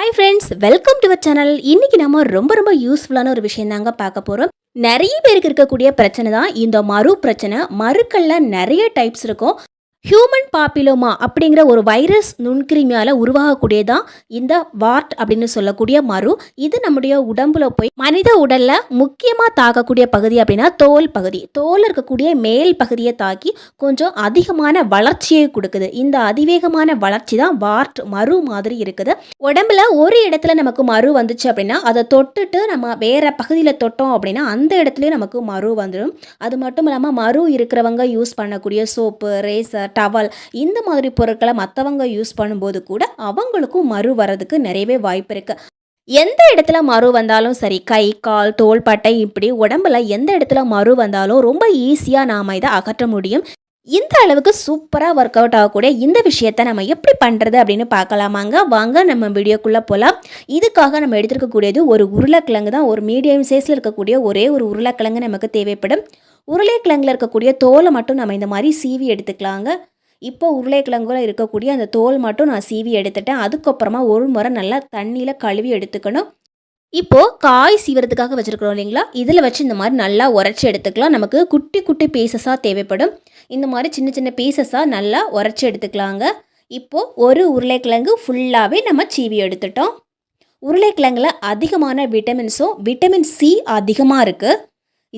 Hi friends welcome to our channel இன்னைக்கு நம்ம ரொம்ப ரொம்ப யூஸ்ஃபுல்லான ஒரு விஷயம் தாங்க பார்க்க போகிறோம் நிறைய பேருக்கு இருக்கக்கூடிய பிரச்சனை தான் இந்த மறு பிரச்சனை. மறுக்கல்ல நிறைய டைப்ஸ் இருக்கும். ஹியூமன் பாப்பிலோமா அப்படிங்கிற ஒரு வைரஸ் நுண்கிருமியால் உருவாகக்கூடியதான் இந்த வார்ட் அப்படின்னு சொல்லக்கூடிய மறு இது நம்முடைய உடம்புல போய் மனித உடல்ல முக்கியமாக தாக்கக்கூடிய பகுதி அப்படின்னா தோல் பகுதி. தோல் இருக்கக்கூடிய மேல் பகுதியை தாக்கி கொஞ்சம் அதிகமான வளர்ச்சியை கொடுக்குது. இந்த அதிவேகமான வளர்ச்சி தான் வார்ட் மறு மாதிரி இருக்குது. உடம்புல ஒரு இடத்துல நமக்கு மறு வந்துச்சு அப்படின்னா அதை தொட்டுட்டு நம்ம வேற பகுதியில் தொட்டோம் அப்படின்னா அந்த இடத்துலையும் நமக்கு மறு வந்துடும் அது மட்டும் இல்லாமல் மறு இருக்கிறவங்க யூஸ் பண்ணக்கூடிய சோப்பு ரேசர் டவல் இந்த மாதிரி பொருட்களை மற்றவங்க யூஸ் பண்ணும்போது கூட அவங்களுக்கும் மறு வரதுக்கு நிறையவே வாய்ப்பு இருக்கு. எந்த இடத்துல மறு வந்தாலும் சரி கை கால் தோள்பட்டை இப்படி உடம்புல எந்த இடத்துல மறு வந்தாலும் ரொம்ப ஈஸியாக நாம் இதை அகற்ற முடியும். இந்த அளவுக்கு சூப்பராக ஒர்க் அவுட் ஆகக்கூடிய இந்த விஷயத்தை நம்ம எப்படி பண்ணுறது அப்படின்னு பார்க்கலாமாங்க? வாங்க நம்ம வீடியோக்குள்ளே போகலாம் இதுக்காக நம்ம எடுத்துருக்கக்கூடியது ஒரு உருளைக்கிழங்கு தான். ஒரு மீடியம் சைஸில் இருக்கக்கூடிய ஒரே ஒரு உருளைக்கிழங்கு நமக்கு தேவைப்படும். உருளைக்கிழங்குல இருக்கக்கூடிய தோலை மட்டும் நம்ம இந்த மாதிரி சீவி எடுத்துக்கலாங்க. இப்போ உருளைக்கிழங்குல இருக்கக்கூடிய அந்த தோல் மட்டும் நான் சீவி எடுத்துட்டேன். அதுக்கப்புறமா ஒரு முறை நல்லா தண்ணியில் கழுவி எடுத்துக்கணும். இப்போது காய் சீவறதுக்காக வச்சுருக்கிறோம் இல்லைங்களா? இதில் வச்சு இந்த மாதிரி நல்லா உரைச்சி எடுத்துக்கலாம். நமக்கு குட்டி குட்டி பீசஸாக தேவைப்படும். இந்த மாதிரி சின்ன சின்ன பீசஸாக நல்லா உரைச்சி எடுத்துக்கலாங்க. இப்போது ஒரு உருளைக்கிழங்கு ஃபுல்லாகவே நம்ம சீவி எடுத்துட்டோம். உருளைக்கிழங்குல அதிகமான விட்டமின்ஸும் விட்டமின் சி அதிகமாக இருக்குது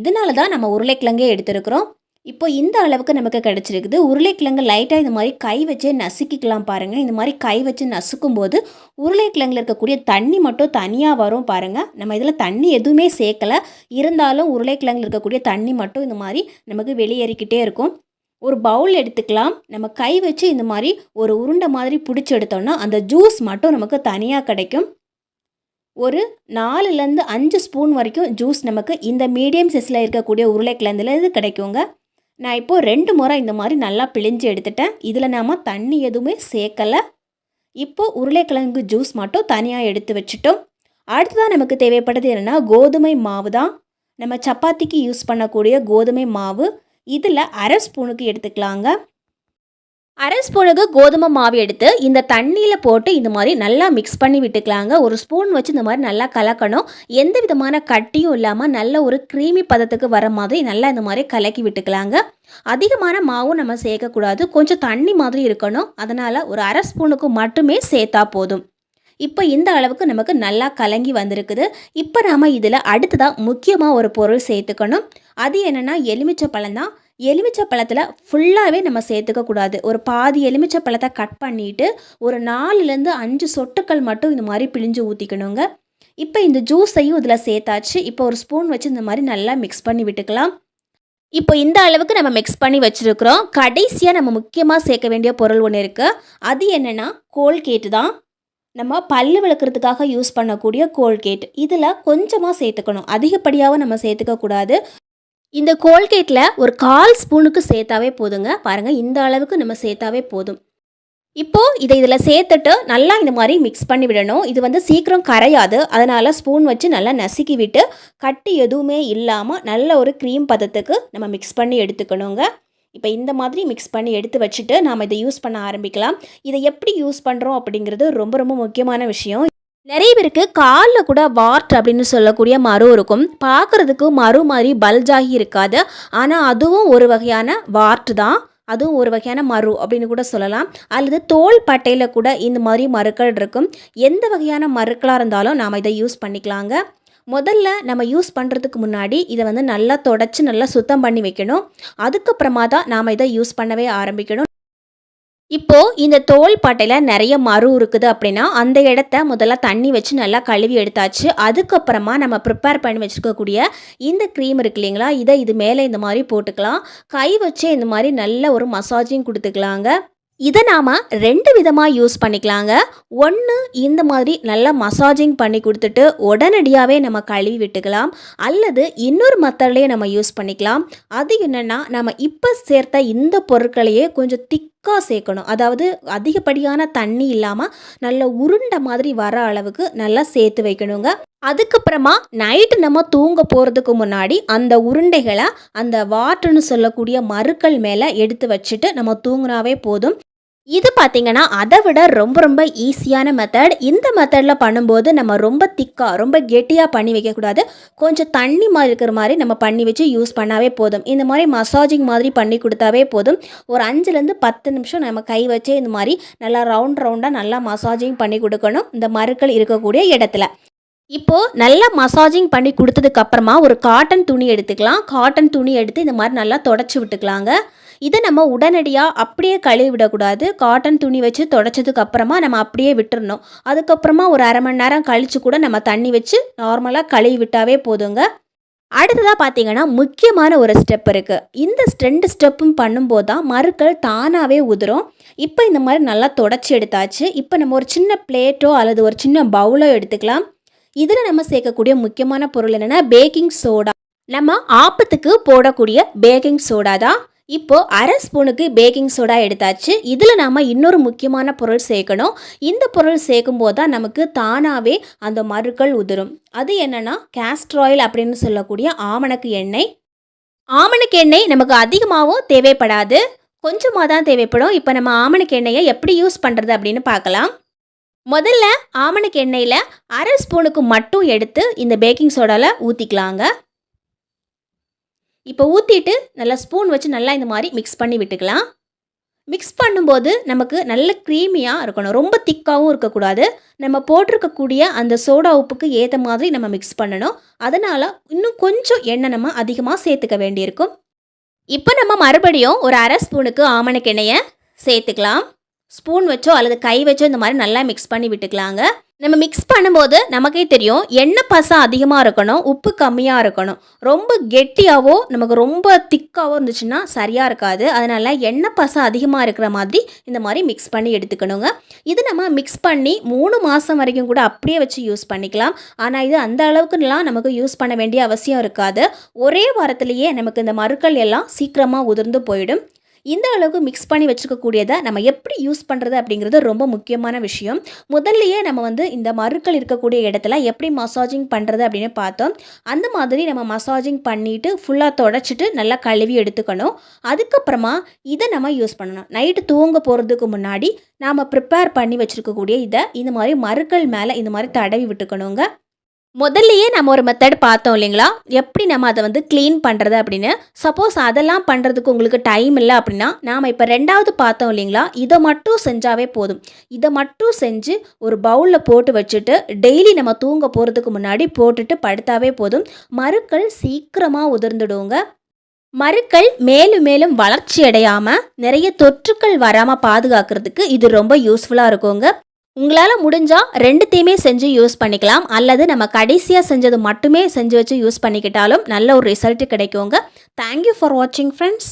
இதனால தான் நம்ம உருளைக்கிழங்கே எடுத்துருக்குறோம். இப்போ இந்த அளவுக்கு நமக்கு கிடச்சிருக்குது. உருளைக்கிழங்கு லைட்டாக இந்த மாதிரி கை வச்சு நசுக்கிக்கலாம் பாருங்கள் இந்த மாதிரி கை வச்சு நசுக்கும் போது உருளைக்கிழங்குல இருக்கக்கூடிய தண்ணி மட்டும் தனியாக வரும் பாருங்கள் நம்ம இதில் தண்ணி எதுவுமே சேர்க்கலை. இருந்தாலும் உருளைக்கிழங்குல இருக்கக்கூடிய தண்ணி மட்டும் இந்த மாதிரி நமக்கு வெளியேறிக்கிட்டே இருக்கும். ஒரு பவுல் எடுத்துக்கலாம். நம்ம கை வச்சு இந்த மாதிரி ஒரு உருண்டை மாதிரி பிடிச்சி எடுத்தோம்னா அந்த ஜூஸ் மட்டும் நமக்கு தனியாக கிடைக்கும். ஒரு நாலுலேருந்து அஞ்சு ஸ்பூன் வரைக்கும் ஜூஸ் நமக்கு இந்த மீடியம் சைஸில் இருக்கக்கூடிய உருளைக்கிழங்குலேருந்து கிடைக்குங்க. நான் இப்போது ரெண்டு முறை இந்த மாதிரி நல்லா பிழிஞ்சு எடுத்துட்டேன். இதில் நாம் தண்ணி எதுவுமே சேர்க்கலை. இப்போது உருளைக்கிழங்கு ஜூஸ் மட்டும் தனியாக எடுத்து வச்சுட்டோம். அடுத்ததான் நமக்கு தேவைப்படுது என்னென்னா கோதுமை மாவு தான். நம்ம சப்பாத்திக்கு யூஸ் பண்ணக்கூடிய கோதுமை மாவு. இதில் அரை ஸ்பூனுக்கு எடுத்துக்கலாங்க. அரை ஸ்பூனுக்கு கோதுமை மாவு எடுத்து இந்த தண்ணியில் போட்டு இந்த மாதிரி நல்லா மிக்ஸ் பண்ணி விட்டுக்கலாங்க. ஒரு ஸ்பூன் வச்சு இந்த மாதிரி நல்லா கலக்கணும். எந்த விதமான கட்டியும் இல்லாமல் நல்ல ஒரு க்ரீமி பதத்துக்கு வர மாதிரி நல்லா இந்த மாதிரி கலக்கி விட்டுக்கலாங்க. அதிகமான மாவும் நம்ம சேர்க்கக்கூடாது. கொஞ்சம் தண்ணி மாதிரி இருக்கணும். அதனால் ஒரு அரை ஸ்பூனுக்கு மட்டுமே சேர்த்தா போதும். இப்போ இந்த அளவுக்கு நமக்கு நல்லா கலங்கி வந்திருக்குது. இப்போ நாம் இதில் அடுத்ததாக முக்கியமாக ஒரு பொருள் சேர்த்துக்கணும். அது என்னென்னா எலுமிச்சை பழம் தான் எலுமிச்சை பழத்தில் ஃபுல்லாகவே நம்ம சேர்த்துக்க கூடாது. ஒரு பாதி எலுமிச்சை பழத்தை கட் பண்ணிவிட்டு ஒரு நாலுலேருந்து அஞ்சு சொட்டுக்கள் மட்டும் இந்த மாதிரி பிழிஞ்சு ஊற்றிக்கணுங்க இப்போ இந்த ஜூஸையும் இதில் சேர்த்தாச்சு. இப்போ ஒரு ஸ்பூன் வச்சு இந்த மாதிரி நல்லா மிக்ஸ் பண்ணி விட்டுக்கலாம். இப்போ இந்த அளவுக்கு நம்ம மிக்ஸ் பண்ணி வச்சுருக்குறோம். கடைசியாக நம்ம முக்கியமாக சேர்க்க வேண்டிய பொருள் ஒன்று இருக்குது அது என்னென்னா கோல்கேட்டு தான். நம்ம பல்லு விளக்குறதுக்காக யூஸ் பண்ணக்கூடிய கோல்கேட் இதில் கொஞ்சமாக சேர்த்துக்கணும். அதிகப்படியாகவும் நம்ம சேர்த்துக்கக்கூடாது இந்த கோல்கேட்டில் ஒரு கால் ஸ்பூனுக்கு சேர்த்தாவே போதுங்க. பாருங்கள் இந்த அளவுக்கு நம்ம சேர்த்தாவே போதும். இப்போது இதை இதில் சேர்த்துட்டு நல்லா இந்த மாதிரி மிக்ஸ் பண்ணி விடணும். இது வந்து சீக்கிரம் கரையாது. அதனால் ஸ்பூன் வச்சு நல்லா நசுக்கி விட்டு கட்டு எதுவுமே இல்லாமல் நல்ல ஒரு க்ரீம் பதத்துக்கு நம்ம மிக்ஸ் பண்ணி எடுத்துக்கணுங்க. இப்போ இந்த மாதிரி மிக்ஸ் பண்ணி எடுத்து வச்சுட்டு நாம் இதை யூஸ் பண்ண ஆரம்பிக்கலாம். இதை எப்படி யூஸ் பண்ணுறோம் அப்படிங்கிறது ரொம்ப ரொம்ப முக்கியமான விஷயம். நிறைய பேருக்கு காலில் கூட வார்ட் அப்படின்னு சொல்லக்கூடிய மரு இருக்கும். பார்க்குறதுக்கு மறு மாதிரி பல்ஜாகி இருக்காது. ஆனால் அதுவும் ஒரு வகையான வார்ட் தான். அதுவும் ஒரு வகையான மரு அப்படின்னு கூட சொல்லலாம். அல்லது தோல் பட்டையில் கூட இந்த மாதிரி மருக்கள் இருக்கும். எந்த வகையான மருக்களாக இருந்தாலும் நாம் இதை யூஸ் பண்ணிக்கலாங்க. முதல்ல நம்ம யூஸ் பண்ணுறதுக்கு முன்னாடி இதை வந்து நல்லா தொடச்சி நல்லா சுத்தம் பண்ணி வைக்கணும். அதுக்கப்புறமா தான் நாம் இதை யூஸ் பண்ணவே ஆரம்பிக்கணும். இப்போ இந்த தோல் பாட்டையில் நிறைய மறு இருக்குது அப்படின்னா அந்த இடத்த முதல்ல தண்ணி வச்சு நல்லா கழுவி எடுத்தாச்சு. அதுக்கப்புறமா நம்ம ப்ரிப்பேர் பண்ணி வச்சுருக்கக்கூடிய இந்த க்ரீம் இருக்கு இல்லைங்களா? இதை இது மேலே இந்த மாதிரி போட்டுக்கலாம். கை வச்சு இந்த மாதிரி நல்ல ஒரு மசாஜிங் கொடுத்துக்கலாங்க. இதை நாம் ரெண்டு விதமாக யூஸ் பண்ணிக்கலாங்க. ஒன்று இந்த மாதிரி நல்லா மசாஜிங் பண்ணி கொடுத்துட்டு உடனடியாகவே நம்ம கழுவி விட்டுக்கலாம். அல்லது இன்னொரு மெத்தட்லேயே நம்ம யூஸ் பண்ணிக்கலாம். அது என்னென்னா நம்ம இப்போ சேர்த்த இந்த பொருட்களையே கொஞ்சம் திக் திக்காக சேர்க்கணும். அதாவது அதிகப்படியான தண்ணி இல்லாமல் நல்ல உருண்டை மாதிரி வர அளவுக்கு நல்லா சேர்த்து வைக்கணுங்க. அதுக்கப்புறமா நைட்டு நம்ம தூங்க போகிறதுக்கு முன்னாடி அந்த உருண்டைகளை அந்த வாட்டுன்னு சொல்லக்கூடிய மருக்கள் மேலே எடுத்து வச்சுட்டு நம்ம தூங்கினாவே போதும். இது பார்த்தீங்கன்னா அதை விட ரொம்ப ரொம்ப ஈஸியான மெத்தட் இந்த மெத்தடில் பண்ணும்போது நம்ம ரொம்ப திக்காக ரொம்ப கெட்டியாக பண்ணி வைக்கக்கூடாது. கொஞ்சம் தண்ணி மாதிரி இருக்கிற மாதிரி நம்ம பண்ணி வச்சு யூஸ் பண்ணாவே போதும். இந்த மாதிரி மசாஜிங் மாதிரி பண்ணி கொடுத்தாவே போதும். ஒரு அஞ்சுலேருந்து பத்து நிமிஷம் நம்ம கை வச்சே இந்த மாதிரி நல்லா ரவுண்ட் ரவுண்டாக நல்லா மசாஜிங் பண்ணி கொடுக்கணும். இந்த மருக்கள் இருக்கக்கூடிய இடத்துல. இப்போது நல்லா மசாஜிங் பண்ணி கொடுத்ததுக்கப்புறமா ஒரு காட்டன் துணி எடுத்துக்கலாம். காட்டன் துணி எடுத்து இந்த மாதிரி நல்லா தொடச்சி விட்டுக்கலாங்க. இதை நம்ம உடனடியாக அப்படியே கழுவி விடக்கூடாது காட்டன் துணி வச்சு தொடச்சதுக்கு அப்புறமா நம்ம அப்படியே விட்டுறணும். அதுக்கப்புறமா ஒரு அரை மணி நேரம் கழித்து கூட நம்ம தண்ணி வச்சு நார்மலாக கழுவி விட்டாவே போதுங்க. அடுத்ததாக பார்த்தீங்கன்னா முக்கியமான ஒரு ஸ்டெப் இருக்குது இந்த ரெண்டு ஸ்டெப்பும் பண்ணும்போது தான் மறுக்கள் தானாகவே உதிரும். இப்போ இந்த மாதிரி நல்லா தொடச்சி எடுத்தாச்சு. இப்போ நம்ம ஒரு சின்ன பிளேட்டோ அல்லது ஒரு சின்ன பவுலோ எடுத்துக்கலாம். இதில் நம்ம சேர்க்கக்கூடிய முக்கியமான பொருள் என்னென்னா பேக்கிங் சோடா நம்ம ஆப்பத்துக்கு போடக்கூடிய பேக்கிங் சோடா தான். இப்போ அரை ஸ்பூனுக்கு பேக்கிங் சோடா எடுத்தாச்சு. இதில் நாம் இன்னொரு முக்கியமான பொருள் சேர்க்கணும். இந்த பொருள் சேர்க்கும் போது தான் நமக்கு தானாகவே அந்த மருக்கள் உதிரும். அது என்னென்னா கேஸ்ட்ராயில் அப்படின்னு சொல்லக்கூடிய ஆமணக்கு எண்ணெய். ஆமணக்கு எண்ணெய் நமக்கு அதிகமாகவும் தேவைப்படாது. கொஞ்சமாக தான் தேவைப்படும். இப்போ நம்ம ஆமணக்கு எண்ணெயை எப்படி யூஸ் பண்ணுறது அப்படின்னு பார்க்கலாம். முதல்ல ஆமணக்கு எண்ணெயில் அரை ஸ்பூனுக்கு மட்டும் எடுத்து இந்த பேக்கிங் சோடாவில் ஊற்றிக்கலாங்க இப்போ ஊற்றிட்டு நல்லா ஸ்பூன் வச்சு நல்லா இந்த மாதிரி மிக்ஸ் பண்ணி விட்டுக்கலாம். மிக்ஸ் பண்ணும்போது நமக்கு நல்ல க்ரீமியாக இருக்கணும். ரொம்ப திக்காகவும் இருக்கக்கூடாது. நம்ம போட்டிருக்கக்கூடிய அந்த சோடா உப்புக்கு ஏற்ற மாதிரி நம்ம மிக்ஸ் பண்ணணும். அதனால் இன்னும் கொஞ்சம் எண்ணெய் நம்ம அதிகமாக சேர்த்துக்க வேண்டியிருக்கும். இப்போ நம்ம மறுபடியும் ஒரு அரை ஸ்பூனுக்கு ஆமணக்கெண்ணெயை சேர்த்துக்கலாம். ஸ்பூன் வச்சோ அல்லது கை வச்சோ இந்த மாதிரி நல்லா மிக்ஸ் பண்ணி விட்டுக்கலாங்க. நம்ம மிக்ஸ் பண்ணும்போது நமக்கே தெரியும் எண்ணெய் பசம் அதிகமாக இருக்கணும் உப்பு கம்மியாக இருக்கணும். ரொம்ப கெட்டியாகவோ நமக்கு ரொம்ப திக்காகவோ இருந்துச்சுன்னா சரியாக இருக்காது. அதனால் எண்ணெய் பசம் அதிகமாக இருக்கிற மாதிரி இந்த மாதிரி மிக்ஸ் பண்ணி எடுத்துக்கணுங்க. இது நம்ம மிக்ஸ் பண்ணி மூணு மாதம் வரைக்கும் கூட அப்படியே வச்சு யூஸ் பண்ணிக்கலாம். ஆனால் இது அந்த அளவுக்குலாம் நமக்கு யூஸ் பண்ண வேண்டிய அவசியம் இருக்காது. ஒரே வாரத்திலேயே நமக்கு இந்த மருக்கள் எல்லாம் சீக்கிரமாக உதிர்ந்து போயிடும். இந்த அளவுக்கு மிக்ஸ் பண்ணி வச்சுக்கக்கூடியதை நம்ம எப்படி யூஸ் பண்ணுறது அப்படிங்கிறது ரொம்ப முக்கியமான விஷயம். முதல்லையே நம்ம வந்து இந்த மருக்கள் இருக்கக்கூடிய இடத்துல எப்படி மசாஜிங் பண்ணுறது அப்படின்னு பார்த்தோம். அந்த மாதிரி நம்ம மசாஜிங் பண்ணிவிட்டு ஃபுல்லாக தொடச்சிட்டு நல்லா கழுவி எடுத்துக்கணும். அதுக்கப்புறமா இதை நம்ம யூஸ் பண்ணணும். நைட்டு தூங்க போகிறதுக்கு முன்னாடி நாம் ப்ரிப்பேர் பண்ணி வச்சுருக்கக்கூடிய இதை இந்த மாதிரி மருக்கள் மேலே இந்த மாதிரி தடவி விட்டுக்கணுங்க. முதல்லையே நம்ம ஒரு மெத்தட் பார்த்தோம் இல்லைங்களா? எப்படி நம்ம அதை வந்து க்ளீன் பண்ணுறது அப்படின்னு? சப்போஸ் அதெல்லாம் பண்ணுறதுக்கு உங்களுக்கு டைம் இல்லை அப்படின்னா நாம் இப்போ ரெண்டாவது பார்த்தோம் இல்லைங்களா? இதை மட்டும் செஞ்சாவே போதும். இதை மட்டும் செஞ்சு ஒரு பவுலில் போட்டு வச்சுட்டு டெய்லி நம்ம தூங்க போகிறதுக்கு முன்னாடி போட்டுட்டு படுத்தாவே போதும். மருக்கள் சீக்கிரமாக உதிர்ந்துடுவோங்க மருக்கள் மேலும் மேலும் வளர்ச்சி அடையாமல் நிறைய தொற்றுக்கள் வராமல் பாதுகாக்கிறதுக்கு இது ரொம்ப யூஸ்ஃபுல்லாக இருக்குங்க. உங்களால் முடிஞ்சால் ரெண்டுத்தையுமே செஞ்சு யூஸ் பண்ணிக்கலாம். அல்லது நம்ம கடைசியாக செஞ்சது மட்டுமே செஞ்சு வச்சு யூஸ் பண்ணிக்கிட்டாலும் நல்ல ஒரு ரிசல்ட் கிடைக்குங்க. தேங்க்யூ ஃபார் வாட்சிங் ஃப்ரெண்ட்ஸ்